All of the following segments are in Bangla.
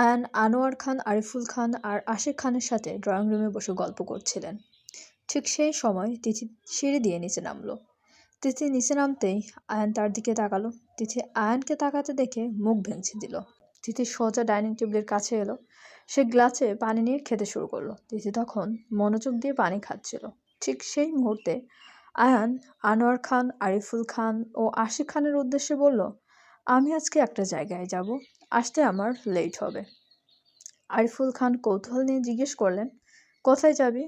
আয়ান আনোয়ার খান, আরিফুল খান আর আশিক খানের সাথে ড্রয়িং রুমে বসে গল্প করছিলেন। ঠিক সেই সময় তিথি সিঁড়ি দিয়ে নিচে নামলো। তিথি নিচে নামতেই আয়ান তার দিকে তাকালো। তিথি আয়ানকে তাকাতে দেখে মুখ ভেঙচি দিল। তিথি সোজা ডাইনিং টেবিলের কাছে এলো। সে গ্লাসে পানি নিয়ে খেতে শুরু করল। তিথি তখন মনোযোগ দিয়ে পানি খাচ্ছিল। ঠিক সেই মুহূর্তে আয়ান আনোয়ার খান, আরিফুল খান ও আশিক খানের উদ্দেশ্যে বলল আমি আজকে একটা জায়গায় যাব, আসতে আমার লেট হবে। আরিফুল খান কৌতূহল নিয়ে জিজ্ঞেস করলেন, কোথায় যাবি?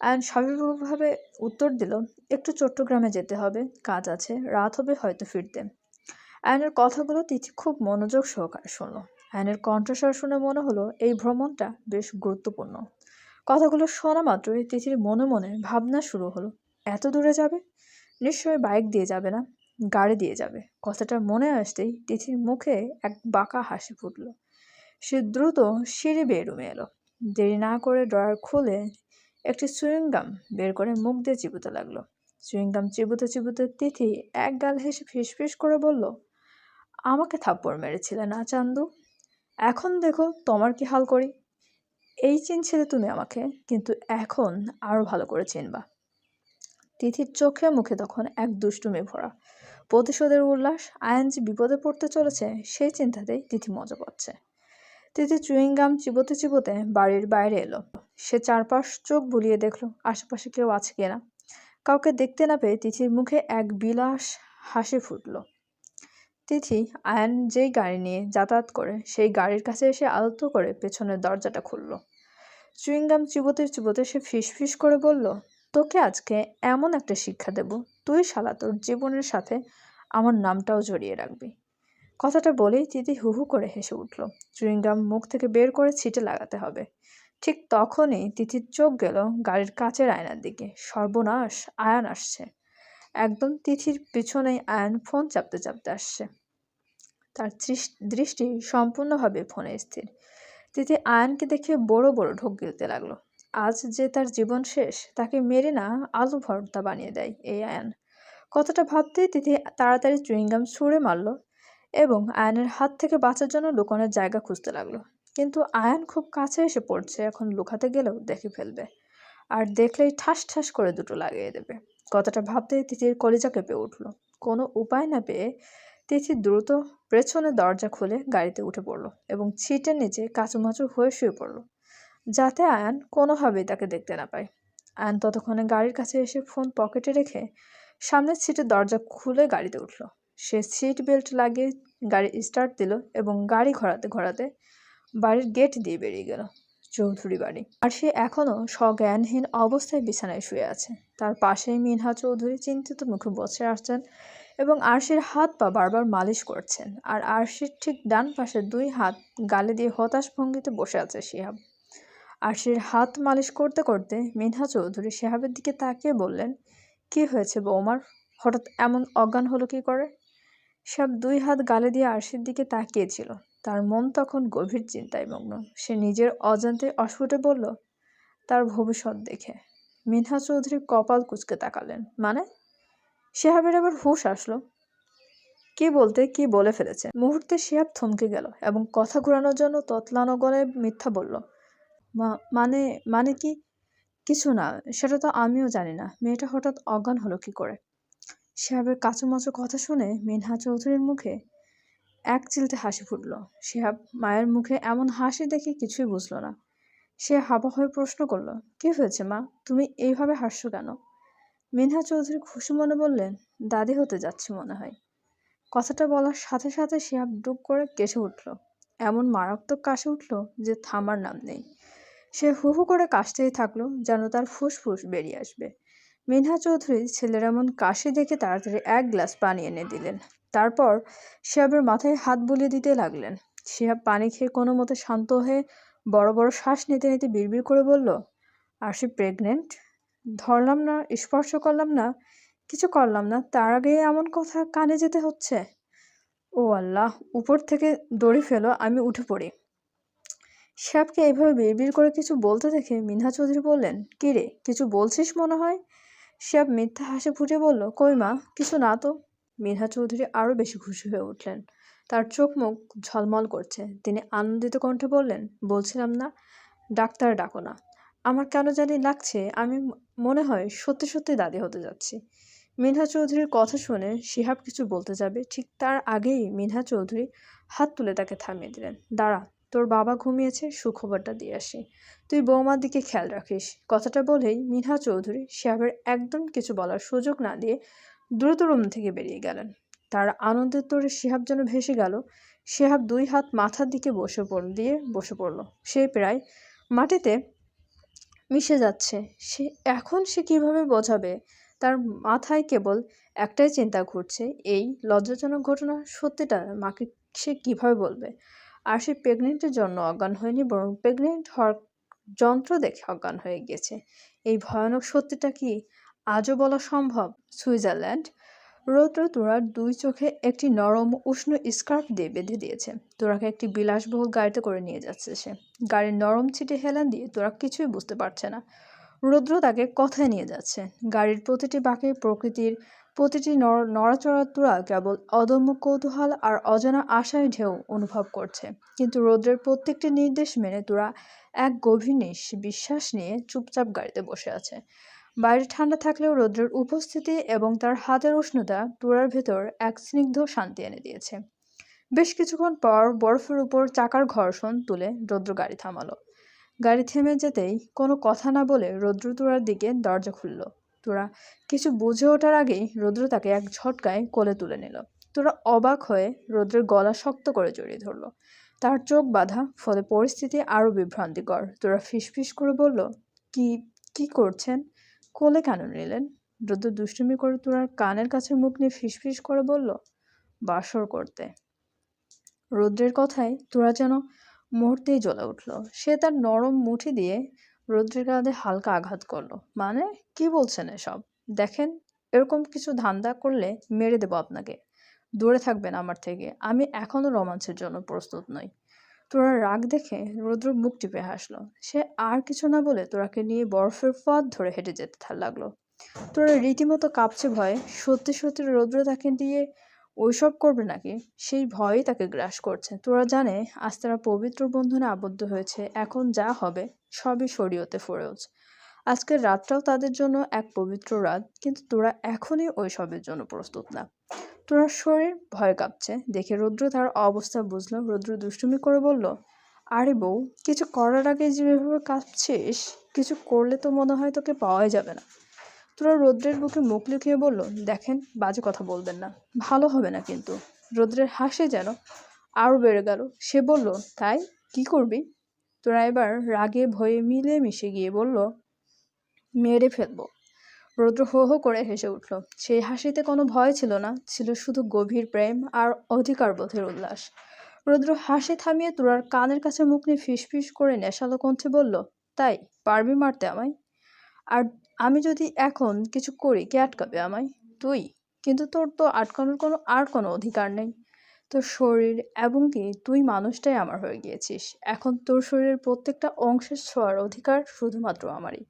আয়ন স্বাভাবিকভাবে উত্তর দিল, একটু চট্টগ্রামে যেতে হবে, কাজ আছে, রাত হবে হয়তো ফিরতে। আয়নের কথাগুলো তিথি খুব মনোযোগ সহকারে শুনলো। আয়নের কণ্ঠস্বর শুনে মনে হলো, এই ভ্রমণটা বেশ গুরুত্বপূর্ণ। কথাগুলো শোনা মাত্রই তিথির মনে মনে ভাবনা শুরু হলো, এত দূরে যাবে? নিশ্চয়ই বাইক দিয়ে যাবে না। গাড়ি দিয়ে যাবে। কথাটা মনে আসতেই তিথির মুখে এক বাঁকা হাসি ফুটল। সে দ্রুত সিঁড়ি বেয়ে রুমে এলো। দেরি না করে ড্রয়ার খুলে একটি সুইংগাম বের করে মুখ দিয়ে চিবুতে লাগল। সুইংগাম চিবুতে চিবুতে তিথি এক গাল হেসে ফিসফিস করে বলল, আমাকে থাপ্পড় মেরেছিলে না, চান্দু? এখন দেখো তোমার কি হাল করি। এই চিনছিলে তুমি আমাকে, কিন্তু এখন আরও ভালো করে চিনবা। তিথির চোখে মুখে তখন এক দুষ্টুমি ভরা প্রতিশোধের উল্লাস আয়ন যে বিপদে পড়তে চলেছে, সেই চিন্তাতেই তিথি মজা পাচ্ছে। তিথি চুইংগাম চিবোতে চিবোতে বাড়ির বাইরে এলো। সে চারপাশ চোখ বুলিয়ে দেখল, আশেপাশে কেউ আছে কিনা কাউকে দেখতে না পেয়ে তিথির মুখে এক বিলাস হাসি ফুটলো। তিথি আয়ন যেই গাড়ি নিয়ে যাতায়াত করে, সেই গাড়ির কাছে এসে আলতো করে পেছনের দরজাটা খুলল। চুইংগাম চিবোতে চিবোতে সে ফিস ফিস করে বলল, তোকে আজকে এমন একটা শিক্ষা দেব তুই শালা, তোর জীবনের সাথে আমার নামটাও জড়িয়ে রাখবি। কথাটা বলেই তিথি হু হু করে হেসে উঠল। চুইংগাম মুখ থেকে বের করে ছিটে লাগাতে হবে। ঠিক তখনই তিথির চোখ গেল গাড়ির কাচের আয়নার দিকে। সর্বনাশ আয়ান আসছে। একদম তিথির পিছনেই আয়ান ফোন চাপতে চাপতে আসছে। তার দৃষ্টি সম্পূর্ণভাবে ফোনে স্থির। তিথি আয়ানকে দেখে বড় বড় ঢোক গিলতে লাগল। আজ যে তার জীবন শেষ, তাকে মেরে না আলু ভর্তা বানিয়ে দেয়, এই আয়ান। কথাটা ভাবতেই তিথি তাড়াতাড়ি চুইংগাম ছুঁড়ে মারল এবং আয়ানের হাত থেকে বাঁচার জন্য লুকানোর জায়গা খুঁজতে লাগল। কিন্তু আয়ান খুব কাছে এসে পড়ছে, এখন লুকাতে গেলেও দেখে ফেলবে। আর দেখলেই ঠাস ঠাস করে দুটো লাগিয়ে দেবে। কথাটা ভাবতেই তিথির কলিজা কেঁপে উঠল। কোনো উপায় না পেয়ে তিথি দ্রুত পেছনে দরজা খুলে গাড়িতে উঠে পড়ল এবং ছিটের নিচে কাচুমাচু হয়ে শুয়ে পড়ল। যাতে আয়ান কোনোভাবেই তাকে দেখতে না পায়। আয়ান ততক্ষণে গাড়ির কাছে এসে ফোন পকেটে রেখে সামনের সিটের দরজা খুলে গাড়িতে উঠল। সে সিট বেল্ট লাগিয়ে গাড়ি স্টার্ট দিল এবং গাড়ি ঘোরাতে ঘোরাতে বাড়ির গেট দিয়ে বেরিয়ে গেল। চৌধুরী বাড়ি। আর সে এখনও স্বজ্ঞানহীন অবস্থায় বিছানায় শুয়ে আছে। তার পাশেই মিনহা চৌধুরী চিন্তিত মুখে বসে আসছেন এবং আরশির হাত পা বারবার মালিশ করছেন। আর আরশির ঠিক ডান পাশে দুই হাত গালে দিয়ে হতাশ ভঙ্গিতে বসে আছে শিহাব। আরশির হাত মালিশ করতে করতে মিনহা চৌধুরী শিহাবের দিকে তাকিয়ে বললেন, কি হয়েছে বৌমার? হঠাৎ এমন অজ্ঞান হলো কি করে? সব দুই হাত গালে দিয়ে আরশির দিকে তাকিয়েছিল। তার মন তখন গভীর চিন্তায় মগ্ন। সে নিজের অজান্তে অস্ফুটে বলল, তার ভবিষ্যৎ দেখে। মিনহা চৌধুরী কপাল কুচকে তাকালেন। মানে? শেহাবের আবার হুশ আসলো। কি বলতে, কি বলে ফেলেছে? মুহূর্তে শিহাব থমকে গেল এবং কথা ঘোরানোর জন্য ততলানো গলায় মিথ্যা বলল মানে মানে কি? কিছু না, সেটা তো আমিও জানি না। মেয়েটা হঠাৎ অজ্ঞান হলো কি করে? শিহাবের কাঁচুমাচু কথা শুনে মিনহা চৌধুরীর মুখে এক চিলতে হাসি ফুটল। শিহাব মায়ের মুখে এমন হাসি দেখে কিছুই বুঝলো না। সে হাবা হয়ে প্রশ্ন করল, কি হয়েছে মা? তুমি এইভাবে হাসছো কেন? মিনহা চৌধুরী খুশি মনে বললেন, দাদি হতে যাচ্ছে মনে হয়। কথাটা বলার সাথে সাথে শিহাব ডুব করে কেসে উঠল। এমন মারাত্মক কাশে উঠল যে থামার নাম নেই। সে হু হু করে কাশতেই থাকল, যেন তার ফুসফুস বেরিয়ে আসবে। মিনহা চৌধুরী ছেলের এমন কাশি দেখে তাড়াতাড়ি এক গ্লাস পানি এনে দিলেন। তারপর শিহাবের মাথায় হাত বুলিয়ে দিতে লাগলেন। শিহাব পানি খেয়ে কোনো মতে শান্ত হয়ে বড় বড় শ্বাস নিতে নিতে বিড়বিড় করে বলল, আর সে প্রেগনেন্ট ধরলাম না, স্পর্শ করলাম না, কিছু করলাম না, তার আগে এমন কথা কানে যেতে হচ্ছে? ও আল্লাহ, উপর থেকে দড়ি ফেলো, আমি উঠে পড়ি। শ্যাপকে এইভাবে বিড়বিড় করে কিছু বলতে দেখে মিনহা চৌধুরী বললেন, কী রে, কিছু বলছিস মনে হয়? শ্যাপ মিথ্যা হাসি ফুটে বলল, কই মা, কিছু না তো। মিনহা চৌধুরী আরও বেশি খুশি হয়ে উঠলেন। তার চোখ মুখ ঝলমল করছে। তিনি আনন্দিত কণ্ঠে বললেন, বলছিলাম না, ডাক্তার ডাকো না। আমার কেন জানি লাগছে, আমি মনে হয় সত্যি সত্যি দাদি হতে যাচ্ছি। মিনহা চৌধুরীর কথা শুনে শিহাব কিছু বলতে যাবে। ঠিক তার আগেই মিনহা চৌধুরী হাত তুলে তাকে থামিয়ে দিলেন। দাঁড়া তোর বাবা ঘুমিয়েছে, সুখবরটা দিয়ে আসি। তুই বৌমার দিকে খেয়াল রাখিস। কথাটা বলেই মিনহা চৌধুরী শিহাবের একদম কিছু বলার সুযোগ না দিয়ে দ্রুত রুম থেকে বেরিয়ে গেলেন। তার আনন্দের তোরে শিহাব যেন ভেসে গেল শিহাব দুই হাত মাথার দিকে বসে পড়ল দিয়ে বসে পড়ল। সে প্রায় মাটিতে মিশে যাচ্ছে। সে এখন সে কীভাবে বোঝাবে? তার মাথায় কেবল একটাই চিন্তা ঘুরছে, এই লজ্জাজনক ঘটনা সত্যিটা মাকে সে কীভাবে বলবে? আর সে প্রেগনেন্টের জন্য অজ্ঞান হয়নি, বরং প্রেগনেন্ট হওয়ার যন্ত্র দেখে অজ্ঞান হয়ে গেছে। এই ভয়ানক সত্যিটা কি আজও বলা সম্ভব? সুইজারল্যান্ড রৌদ্র তোরার দুই চোখে একটি নরম, উষ্ণ স্কার্ফ দিয়ে বেঁধে দিয়েছে। তোরাকে একটি বিলাসবহুল গাড়িতে করে নিয়ে যাচ্ছে সে। গাড়ির নরম ছিটে হেলান দিয়ে তোরা কিছুই বুঝতে পারছে না। রৌদ্র তাকে কথায় নিয়ে যাচ্ছে। গাড়ির প্রতিটি বাঁকে প্রকৃতির প্রতিটি নড়াচড়া তোরা কেবল অদম্য কৌতূহল আর অজানা আশায় ঢেউ অনুভব করছে। কিন্তু রৌদ্রের প্রত্যেকটি নির্দেশ মেনে তোরা এক গভীর বিশ্বাস নিয়ে চুপচাপ গাড়িতে বসে আছে। বাইরে ঠান্ডা থাকলেও রৌদ্রের উপস্থিতি এবং তার হাতের উষ্ণতা তোরার ভেতর এক স্নিগ্ধ শান্তি এনে দিয়েছে। বেশ কিছুক্ষণ পর বরফের উপর চাকার ঘর্ষণ তুলে রৌদ্র গাড়ি থামালো। গাড়ি থেমে যেতেই কোনো কথা না বলে রৌদ্র তোরার দিকে দরজা খুলল। তোরা কিছু বুঝে ওঠার আগেই রৌদ্র তাকে এক ঝটকায় কোলে তুলে নিল। তোরা অবাক হয়ে রৌদ্রের গলা শক্ত করে জড়িয়ে ধরলো। তার চোখ বাঁধা, ফলে পরিস্থিতি আরও বিভ্রান্তিকর। তোরা ফিসফিস করে বলল, কি কি করছেন? কোলে কেন নিলেন? রৌদ্র দুষ্টুমি করে তোরার কানের কাছে মুখ নিয়ে ফিসফিস করে বলল, বাসর করতে। রৌদ্রের কথায় তোরা যেন মুহূর্তেই জ্বলে উঠল। সে তার নরম মুঠি দিয়ে রৌদ্রের কাঁধে হালকা আঘাত করল। মানে? কি বলছেন এসব? দেখেন, এরকম কিছু ধান্দা করলে মেরে দেবো আপনাকে। দূরে থাকবেন আমার থেকে। আমি এখনও রোমাঞ্চের জন্য প্রস্তুত নই। তোরা রাগ দেখে রৌদ্র মুখ টিপে হাসলো। সে আর কিছু না বলে তোরাকে নিয়ে বরফের পথ ধরে হেঁটে যেতে লাগল। তোরা রীতিমতো কাঁপছে ভয়ে সত্যি সত্যি রৌদ্র তাকে দিয়ে ওইসব করবে নাকি? সেই ভয়ই তাকে গ্রাস করছে। তোরা জানে, আজ তারা পবিত্র বন্ধনে আবদ্ধ হয়েছে। এখন যা হবে, সবই শরীয়তে ফরজ। আজকের রাতটাও তাদের জন্য এক পবিত্র রাত, কিন্তু তোরা এখনই ওই সবের জন্য প্রস্তুত না। তোরা শরীর ভয় কাঁপছে। দেখে রৌদ্র তার অবস্থা বুঝলো। রৌদ্র দুষ্টুমি করে বলল, আরে বউ, কিছু করার আগে যেভাবে কাঁপছিস, কিছু করলে তো মনে হয় তোকে পাওয়াই যাবে না। তোরা রৌদ্রের বুকে মুখ লুকিয়ে বলল, দেখেন, বাজে কথা বলবেন না। ভালো হবে না কিন্তু। রৌদ্রের হাসি যেন আরও বেড়ে গেল। সে বলল, তাই? কি করবি? তোরা এবার রাগে ভয়ে মিলে মিশে গিয়ে বলল, মেরে ফেলব। রৌদ্র হো হো করে হেসে উঠল। সেই হাসিতে কোনো ভয় ছিল না, ছিল শুধু গভীর প্রেম আর অধিকার বোধের উল্লাস। রৌদ্র হাসি থামিয়ে তোরার কানের কাছে মুখ নিয়ে ফিসফিস করে নেশালো কণ্ঠে বলল, তাই, পারবি মারতে আমায়? আর আমি যদি এখন কিছু করি, কে আটকাবে আমায়? তুই? কিন্তু তোর তো আটকানোর কোনো, আর কোনো অধিকার নেই। তোর শরীর এবং কি তুই মানুষটাই আমার হয়ে গিয়েছিস। এখন তোর শরীরের প্রত্যেকটা অংশের ছোঁয়ার অধিকার শুধুমাত্র আমারই।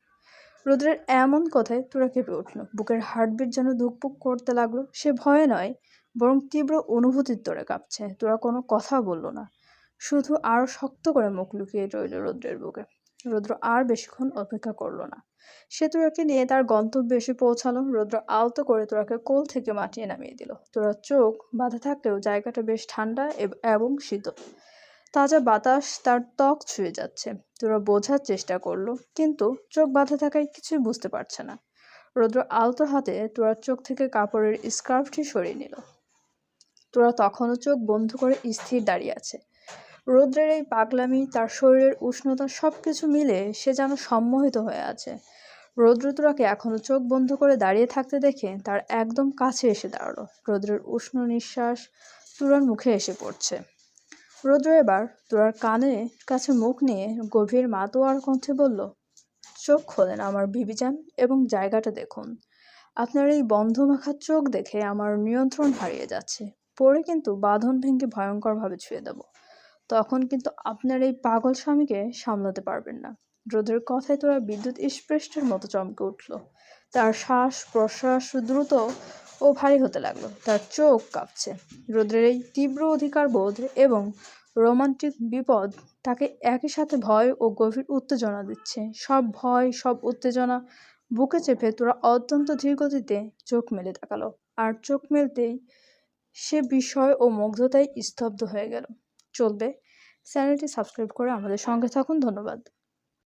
রুদ্রের এমন কথায় তোরা কেঁপে উঠল। বুকের হার্টবিট যেন ধুকপুক করতে লাগল। সে ভয়ে নয়, বরং তীব্র অনুভূতির তোরে কাঁপছে। তোরা কোনো কথা বলল না। শুধু আরও শক্ত করে মুখ লুকিয়ে রইল রৌদ্রের বুকে। রৌদ্র আর বেশিক্ষণ অপেক্ষা করল না। সে তোরাকে নিয়ে তার গন্তব্যে এসে পৌঁছালো। রৌদ্র আলতো করে তোরাকে কোল থেকে মাটিয়ে নামিয়ে দিল। তোরা চোখ বাঁধা থাকলেও জায়গাটা বেশ ঠান্ডা এবং শীতল। তাজা বাতাস তার ত্বক ছুঁয়ে যাচ্ছে। তোরা বোঝার চেষ্টা করল, কিন্তু চোখ বাঁধা থাকায় কিছুই বুঝতে পারছে না। রৌদ্র আলতো হাতে তোরা চোখ থেকে কাপড়ের স্কার্ফটি সরিয়ে নিল। তোরা তখনও চোখ বন্ধ করে স্থির দাঁড়িয়ে আছে। রৌদ্রের এই পাগলামি, তার শরীরের উষ্ণতা সব কিছু মিলে সে যেন সম্মোহিত হয়ে আছে। রৌদ্র তোরাকে এখনও চোখ বন্ধ করে দাঁড়িয়ে থাকতে দেখে তার একদম কাছে এসে দাঁড়াল। রৌদ্রের উষ্ণ নিঃশ্বাস তুরার মুখে এসে পড়ছে। রৌদ্র এবার তোরার কানে কাছে মুখ নিয়ে গভীর মাতোয়ার কণ্ঠে বলল, চোখ খোলেন আমার বিবিজান এবং জায়গাটা দেখুন। আপনার এই বন্ধ মাখা চোখ দেখে আমার নিয়ন্ত্রণ হারিয়ে যাচ্ছে। পরে কিন্তু বাঁধন ভেঙে ভয়ঙ্করভাবে ছুঁয়ে দেব। তখন কিন্তু আপনার এই পাগল স্বামীকে সামলাতে পারবেন না। রোদের কথায় তোরা বিদ্যুৎ স্পৃষ্টের মতো চমকে উঠল। তার শ্বাস প্রশ্বাস দ্রুত ও ভারী হতে লাগল। তার চোখ কাঁপছে। রৌদ্রের এই তীব্র অধিকার বোধ এবং রোমান্টিক বিপদ তাকে একই সাথে ভয় ও গভীর উত্তেজনা দিচ্ছে। সব ভয়, সব উত্তেজনা বুকে চেপে তোরা অত্যন্ত ধীর গতিতে চোখ মেলে তাকালো। আর চোখ মেলতেই সে বিষয় ও মুগ্ধতায় স্তব্ধ হয়ে গেল। চলবে। চ্যানেলটি সাবস্ক্রাইব করে আমাদের সঙ্গে থাকুন। ধন্যবাদ।